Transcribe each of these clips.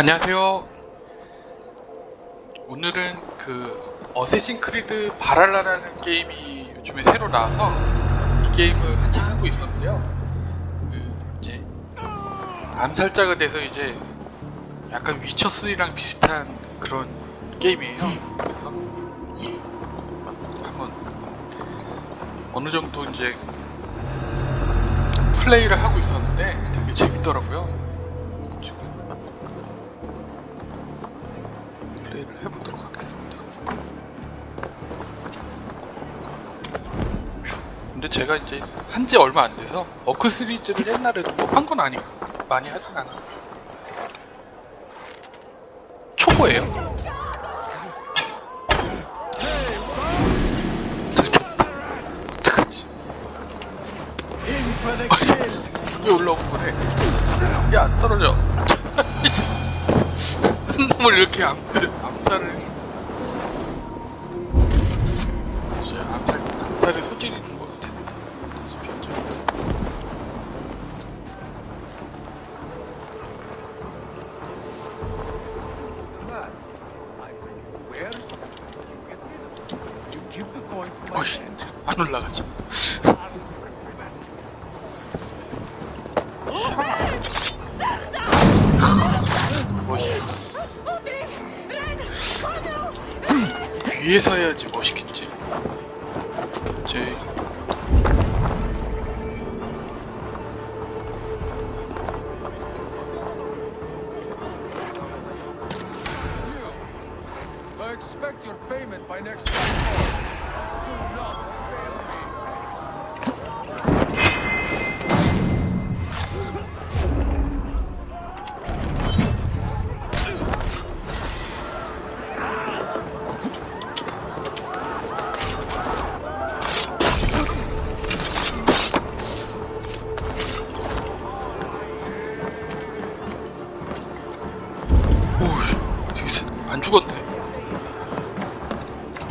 안녕하세요. 오늘은 그 어쌔신 크리드 바랄라라는 게임이 요즘에 새로 나와서 이 게임을 한창 하고 있었는데요. 그 이제 암살자가 돼서 이제 약간 위쳐 3랑 비슷한 그런 게임이에요. 그래서 한번 어느 정도 이제 플레이를 하고 있었는데 되게 재밌더라고요. 제가 이제 한 지 얼마 안 돼서 어크 시리즈를 옛날에도 뭐 한 건 아니고 많이 하진 않아요. 초보예요. 어떡하지? 왜 올라온 거래? 야, 안 떨어져. 한 놈을 이렇게 암살, 암살을 했습니다. 암살, 암살의 소질이 올라가죠. 멋있어. 위에서 해야지 멋있겠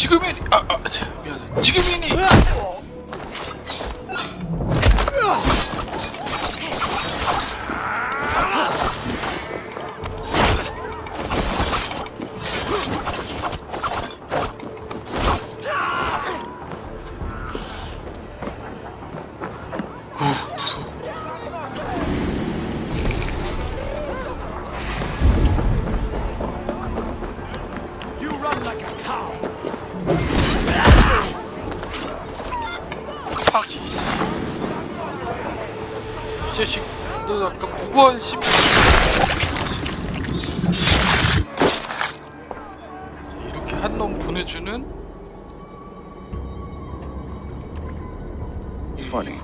지금이니, 아, 아, 자, 미안해. 지금이니. a cow. 자식, 너 아까 무고한 시민. 이렇게 한 놈 보내주는.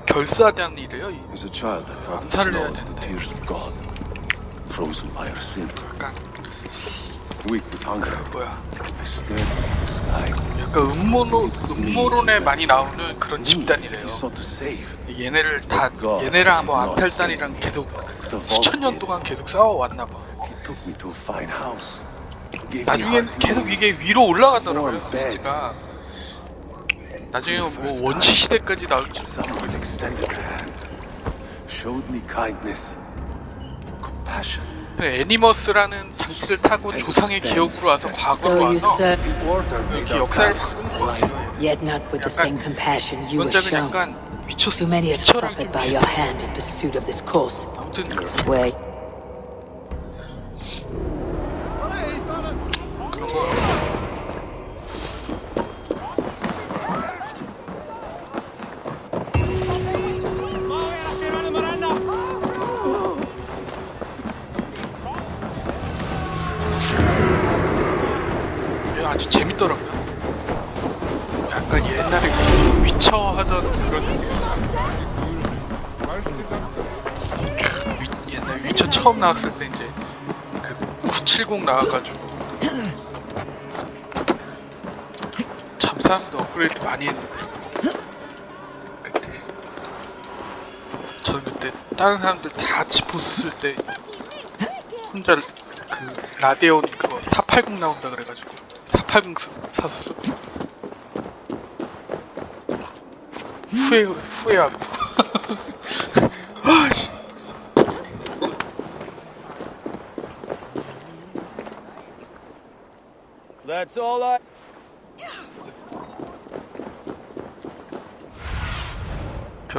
결사단이래요. 이 As a child, I thought the 암살을 snow 해야 was the 되는데. tears of God, frozen by our sins. 약간 Weak with hunger, 그 뭐야, I stared into the sky. 약간 음모론 음모론에 많이 나오는 그런 집단이래요. he sought to save. 얘네를 다 얘네랑 뭐 암살단이랑 계속 수천 년 동안 계속 싸워왔나 봐. He took me to a fine house. Gave me 나중엔 계속. 이게 위로 올라가더라고요. 스위치가 나중에 뭐 원시 시대까지 나올지 Someone extended a hand, showed me kindness, compassion. 그 애니머스라는 장치를 타고 조상의 기억으로 와서 과거로 So you 와서 이렇게 역사를 paths 바꾸는 거 같아요 yet not with the same compassion you were 원작은 shown. 약간 미쳤 Too many have 미쳐랑 좀 suffered by your 비슷해 hand in pursuit of this course. 아무튼 Wait, 이게 아주 재밌더라고요. 약간 옛날에 그 위쳐 하던 그런 위- 옛날 위쳐 처음 나왔을 때 이제 그 970 나와가지고 참 사람도 업그레이드 많이 했는데 그때 저는 그때 다른 사람들 다 지포스 쓸때 혼자 그 라데온 그거 480 나온다 그래가지고 480 후회 후회하고 아씨 That's all I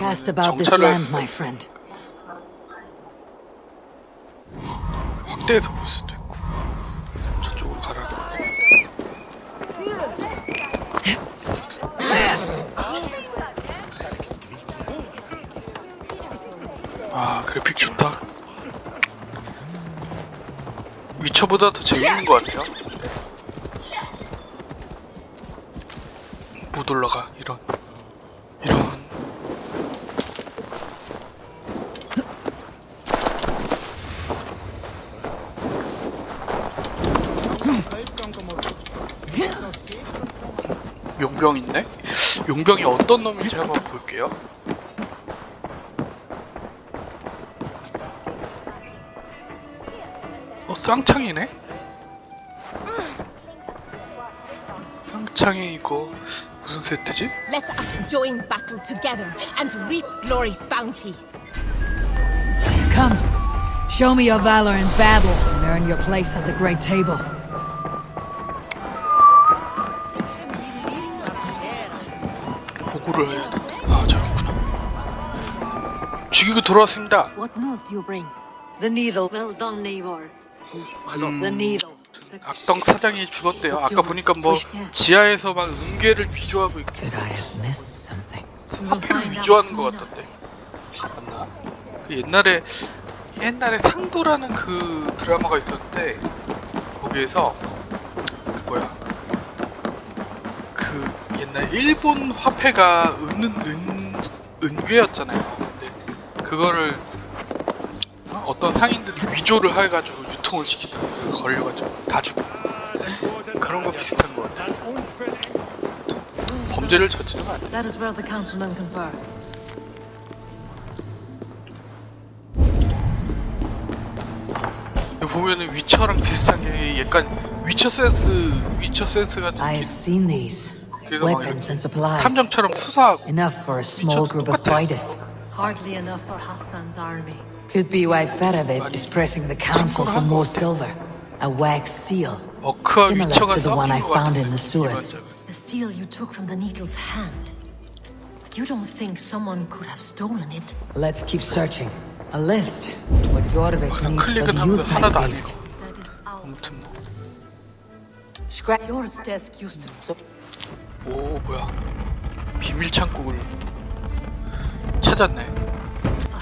Asked about this land, my friend. 확대해서 무슨 위쳐보다 더 재밌는 것 같아요. 못 올라가 이런 이런 용병 있네? 용병이 어떤 놈인지 한번 볼게요. 쌍창이네? 쌍창이 이거 무슨 세트지? Let us join battle together and reap glory's bounty. Come, show me your valor in battle and earn your place at the great table. 보고를. 아, 저기구나. 죽이고 돌아왔습니다. What news do you bring? The needle. Well done, Eivor. 음, needle. 악성 사장이 죽었대요. 아까 보니까 뭐 지하에서 막 은괴를 위조하고 있고 Could I have missed something? 화폐를 위조하는 것 같던데. 맞나? 그 옛날에 옛날에 상도라는 그 드라마가 있었는데 거기에서 그 뭐야 그 옛날 일본 화폐가 은, 은 은괴였잖아요. 근데 그거를 어떤 상인들이 위조를 해가지고 유통을 시키다가 걸려가지고 다 죽고 그런 거 비슷한 것 같아요. 범죄를 저지른 거 아니야? That is where the councilmen confer. 여기 보면은 위쳐랑 비슷한 게 약간 위쳐 센스, 위쳐 센스 같은 I 게 have seen these. 그래서 막 Weapons 이렇게 and supplies. 탐정처럼 수사하고 Enough for a small 미쳤다, group of 똑같아. fighters. Hardly enough for Halfdan's army. Could be why Feravid is pressing the council for more silver. A wax seal. 워크와 Similar 위쳐가 to the one I 섞인 것 found 같은 in the sewers. 이만저만. The seal you took from the needle's hand. You don't think someone could have stolen it? Let's keep searching. A list. What Jorvik 막상 needs for 클릭은 the 하면서 Yuletide 하나도 feast. 아니고 That is out. 아무튼 뭐. Scrap Yours desk used to. So, 오 뭐야 비밀 창고를 찾았네 I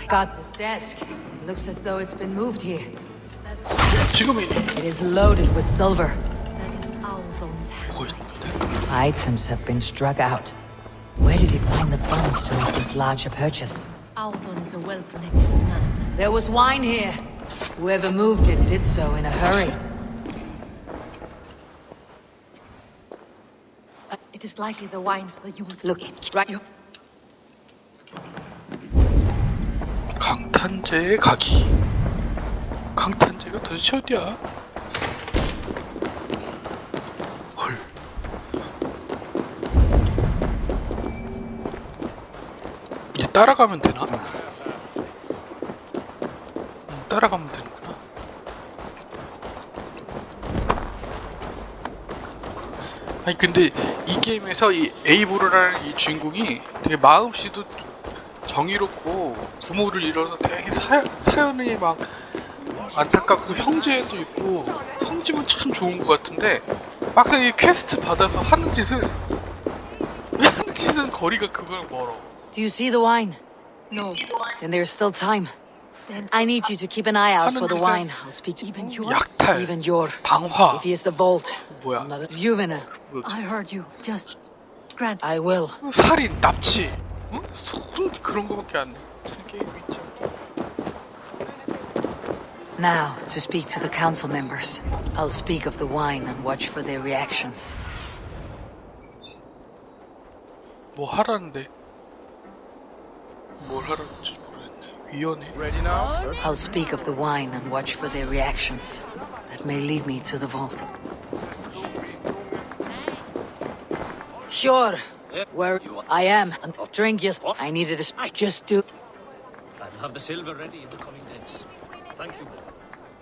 got this desk. It looks as though it's been moved here. 지금이니 It is loaded with silver. That is Aldon's hand. 보고 있는데 Items have been struck out. Where did he find the funds to make this larger purchase? Aldon is a well-connected man. There was wine here. Whoever moved it did so in a hurry. It is likely the wine for the Yule. Look, right. You. 강탄재의 가기. 강탄재가 도대체 어디야? 헐. 얘 따라가면 되나? 음, 따라가면 되는구나. 아니 근데 이 게임에서 이 에이보르라는 이 주인공이 되게 마음씨도 정의롭고 부모를 잃어서 되게 사, 사연이 막 안타깝고 형제도 있고 성질은 참 좋은 것 같은데 막상 이 퀘스트 받아서 하는 짓은 하는 짓은 거리가 그걸 멀어 Do you see the wine? No. Then there's still time. Then I need you to keep an eye out for the wine. I'll speak to even your. 약탈, even your. 방화 If he is the vault, 뭐야 I'm not a Juvena. 뭐, I heard you. Just grant. I will. 살인, 납치 어? 손 그런 거밖에 안 Now, to speak to the council members. I'll speak of the wine and watch for their reactions. 뭐 하라는데 뭘 하라는지 모르겠네 위원회 Ready now? I'll speak of the wine and watch for their reactions. That may lead me to the vault. Sure. Where I am. And drink yes. I needed a just do. Have the silver ready in the coming days. Thank you.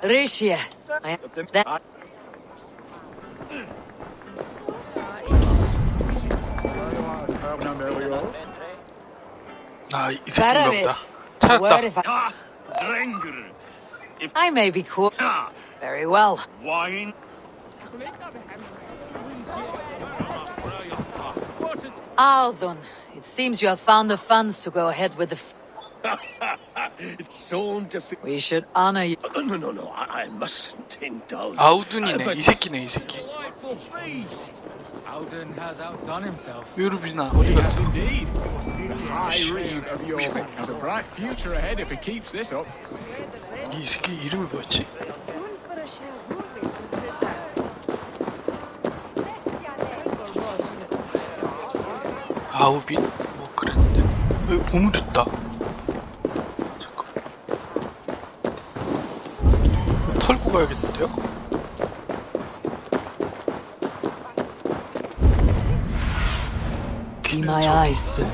Rishia. I, that, Word ah, if I may be cool. Ah. Very well. Wine. It seems you have found the funds to go ahead with the. F- Soon to fi- we should honor you. Oh, no, no, no. I, I mustn't indulge. 아우둔이네. But 이 새끼네 이 새끼. Delightful feast. Alden has outdone himself. 요르비나 어디 갔어? indeed. The high reeve of York has a bright future ahead if he keeps this up. 이 새끼 이름이 뭐였지? 아우빈? 뭐 그랬는데 여기 보물 있다 가야겠는데요? Soon.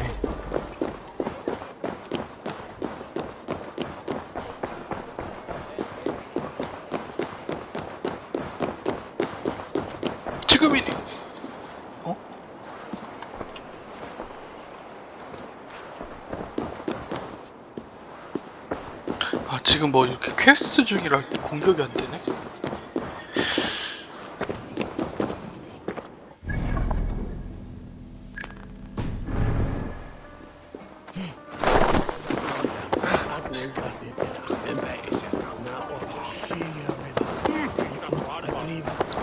지금이니 어? 아 지금 뭐 이렇게 퀘스트 중이라 공격이 안 되네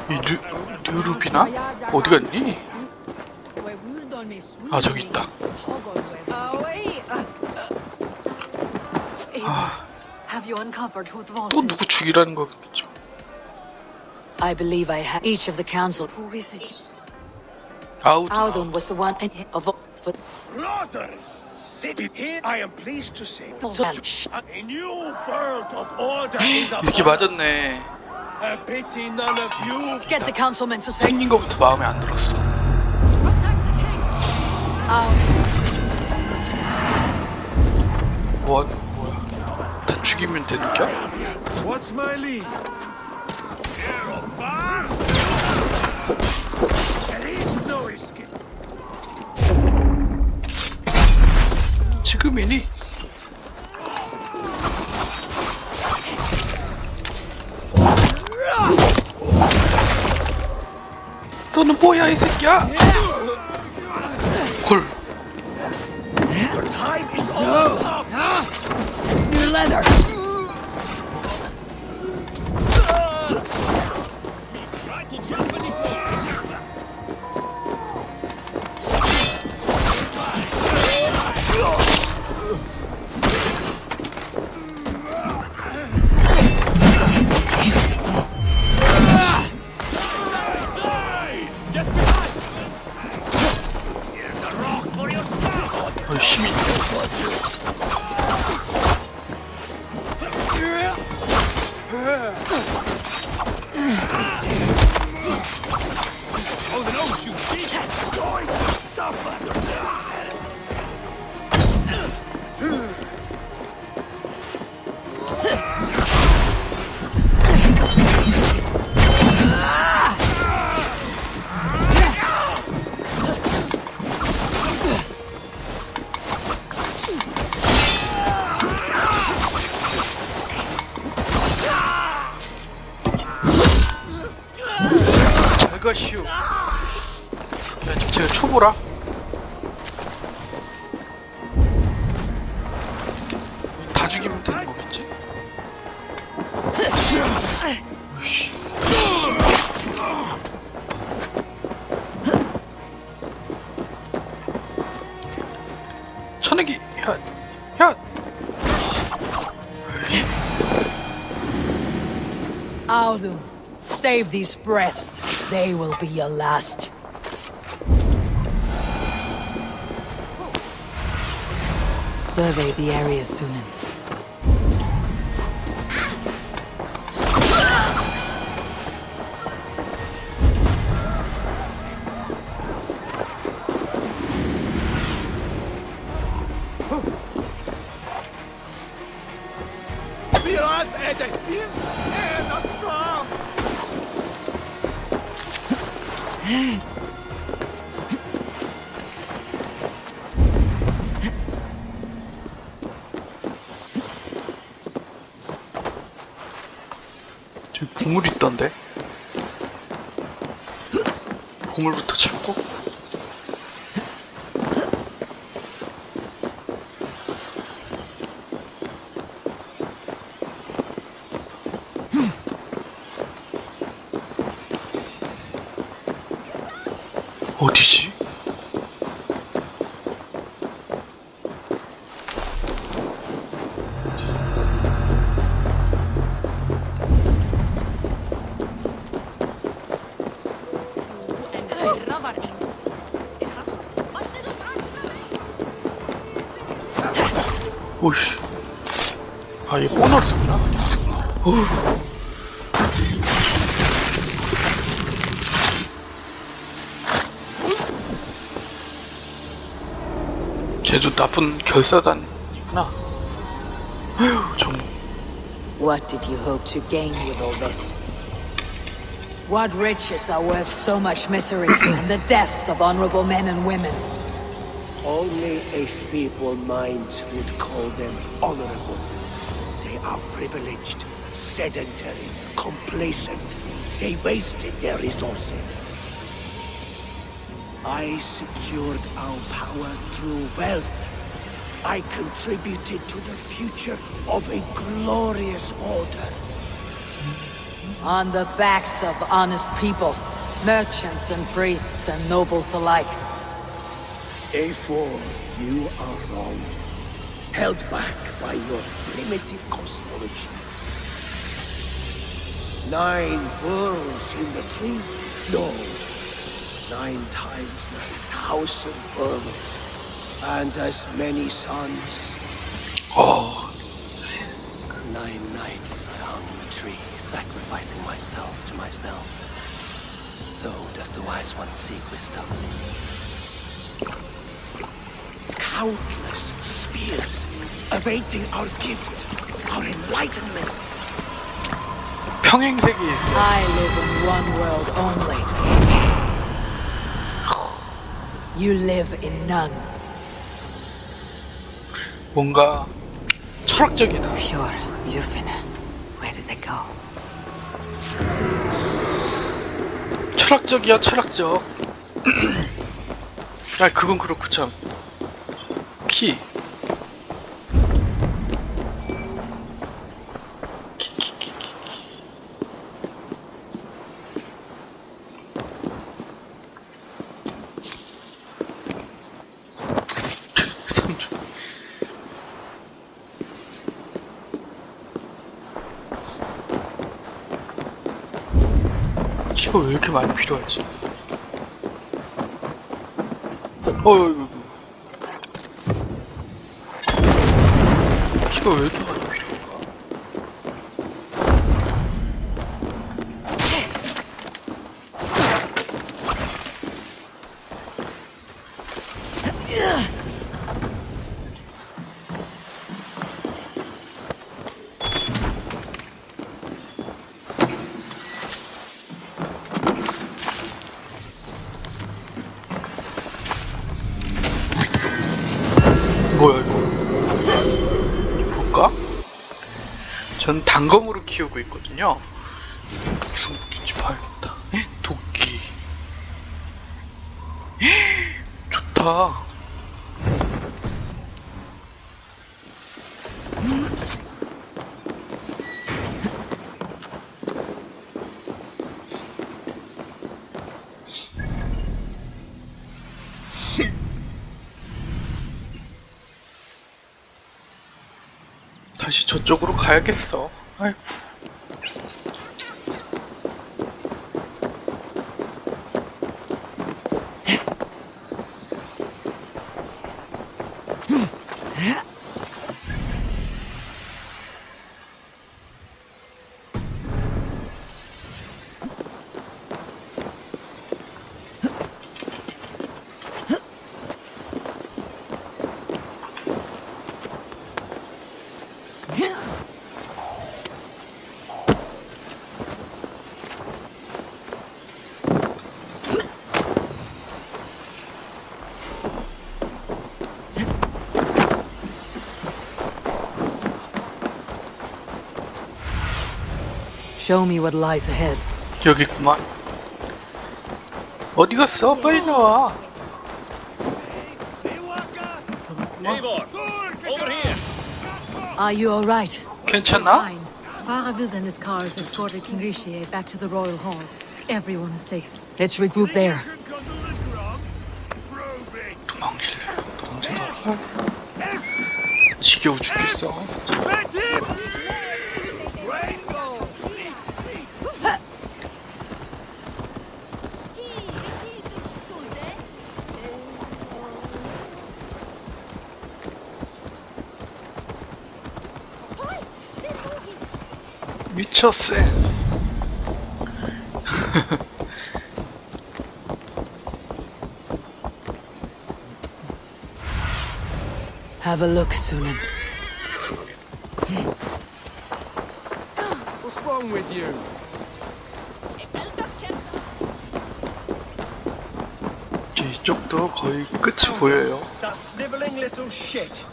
이 류, 류루비나? 어디 갔니? 또 is? 누구 죽이라는 거겠죠 I believe I have each of the council. Who is it? 아우둔 Aldon was the one and of but Brothers, sit here. I am pleased to say So- Shh. a new world of order is 이 새끼 upon us. 맞았네 A pity none of you get the councilmen to say 생긴 거부터 마음에 안 들었어 out. 뭐 뭐야 다 죽이면 되는 겨? What's my lead? 지금이니? 너는 뭐야 이 새끼야? 헐 Your time is almost up. leather! Aldun, save these breaths. They will be your last. Survey the area, Sunan. Это Син? Это Том! 저기 보물 있던데? 보물부터 찾고 오씨. 아, 이게 보너스구나. 어후. 제주 나쁜 결사단이구나. 아휴, 정 What did you hope to gain with all this? What riches are worth so much misery and the deaths of honorable men and women? Only a feeble mind would call them honorable. They are privileged, sedentary, complacent. They wasted their resources. I secured our power through wealth. I contributed to the future of a glorious order. On the backs of honest people, merchants and priests and nobles alike. A4, you are wrong. Held back by your primitive cosmology. Nine worlds in the tree? No. Nine times nine thousand worlds. And as many suns. 어, Nine nights I hung in the tree, sacrificing myself to myself. So does the wise one seek wisdom. Countless spheres awaiting our gift, our enlightenment. 평행세계. I live in one world only. You live in none. 뭔가 철학적이다. Pure, Yufina. Where did they go? 철학적이야, 철학적. 아, 그건 그렇고 참. 키. 키가 왜 이렇게 많이 필요하지? 어, 이거, 왜 이렇게 키우고 있거든요. 무슨 무기인지 봐야겠다. 에? 도끼. 에? 좋다. 다시 저쪽으로 가야겠어. 아이고. Show me what lies ahead. 여기 있구만. 어디 갔어? 빨리 나와. Eivor, over here. Are you alright? 괜찮아? Fine. Faravid and his cars escorted King Rishi back to the royal hall. Everyone is safe. Let's regroup there. 도망칠래. 도망친다. 지겨워 죽겠어. 미쳐 센스. Have a look, Sunan. What's wrong with you? 이제 이쪽도 거의 끝이 보여요. That sniveling little shit.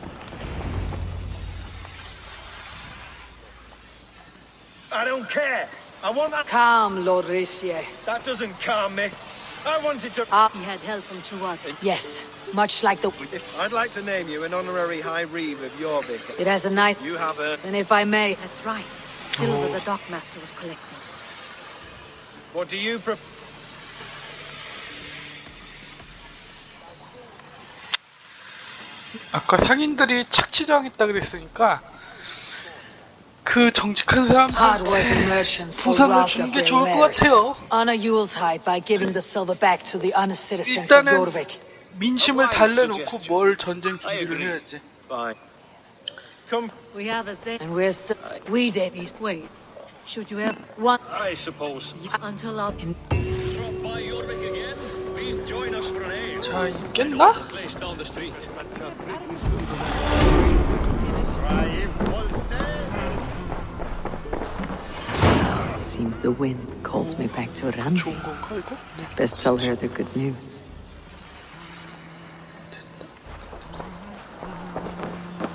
I don't care. I want that. Calm, Lord Rishi. That doesn't calm me. I wanted to. He had help from Chuad. Yes, much like the. I'd like to name you an honorary High Reeve of Jorvik. It has a nice. You have a. And if I may, That's right. Silver the dockmaster was collecting. What do you pro? 아까 상인들이 착취당했다 그랬으니까 그 정직한 사람한테 보상을 주는 게 좋을 것. 같아요. 일단은. 민심을 달래놓고 뭘 전쟁 준비를. 해야지. We have a set. And we're still. We did. Wait. Should you have one I suppose. until our Drop by Jorvik again. Please join us for an ale. 자, 있겠나? Place down the street. It seems the wind calls me back to Ram. 좋은 건가 이거? Best tell her the good news.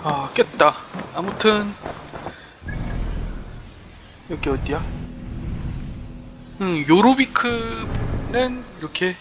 아 깼다. 아무튼 여기 어디야? 응 요로비크는 이렇게